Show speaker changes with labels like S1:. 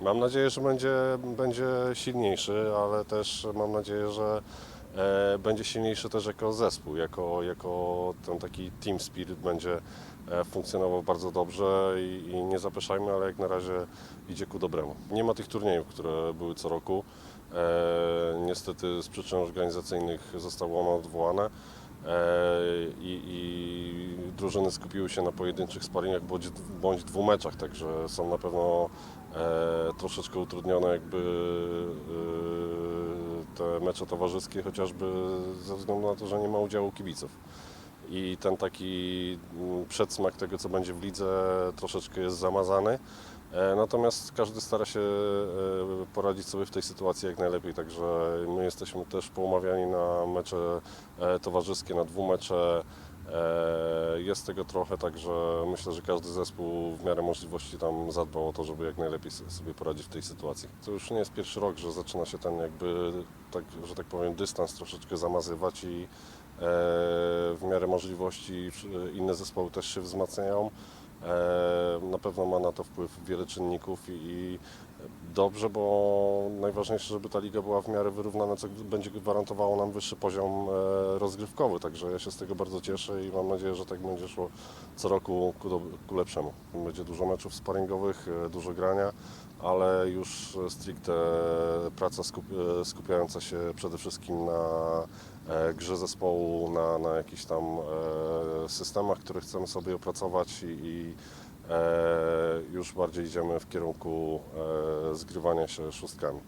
S1: Mam nadzieję, że będzie, będzie silniejszy, ale też mam nadzieję, że e, będzie silniejszy też jako zespół, jako, jako ten taki team spirit będzie e, funkcjonował bardzo dobrze i, i nie zapeszajmy, ale jak na razie idzie ku dobremu. Nie ma tych turniejów, które były co roku. E, niestety z przyczyn organizacyjnych zostały one odwołane e, i, i drużyny skupiły się na pojedynczych sparingach bądź, bądź dwóch meczach, także są na pewno e, troszeczkę utrudnione jakby e, te mecze towarzyskie, chociażby ze względu na to, że nie ma udziału kibiców. I ten taki mm, przedsmak tego, co będzie w lidze, troszeczkę jest zamazany. E, Natomiast każdy stara się poradzić sobie w tej sytuacji jak najlepiej, także my jesteśmy też poumawiani na mecze towarzyskie, na dwumecze. E, Jest tego trochę, także myślę, że każdy zespół w miarę możliwości tam zadbał o to, żeby jak najlepiej sobie poradzić w tej sytuacji. To już nie jest pierwszy rok, że zaczyna się ten jakby, tak, że tak powiem, dystans troszeczkę zamazywać i e, w miarę możliwości inne zespoły też się wzmacniają. E, Na pewno ma na to wpływ wiele czynników i dobrze, bo najważniejsze, żeby ta liga była w miarę wyrównana, co będzie gwarantowało nam wyższy poziom e, rozgrywkowy. Także ja się z tego bardzo cieszę i mam nadzieję, że tak będzie szło co roku ku, ku lepszemu. Będzie dużo meczów sparingowych, e, dużo grania, ale już stricte praca skup, skupiająca się przede wszystkim na grze zespołu, na, na jakichś tam e, systemach, które chcemy sobie opracować i, i e, już bardziej idziemy w kierunku e, zgrywania się szóstkami.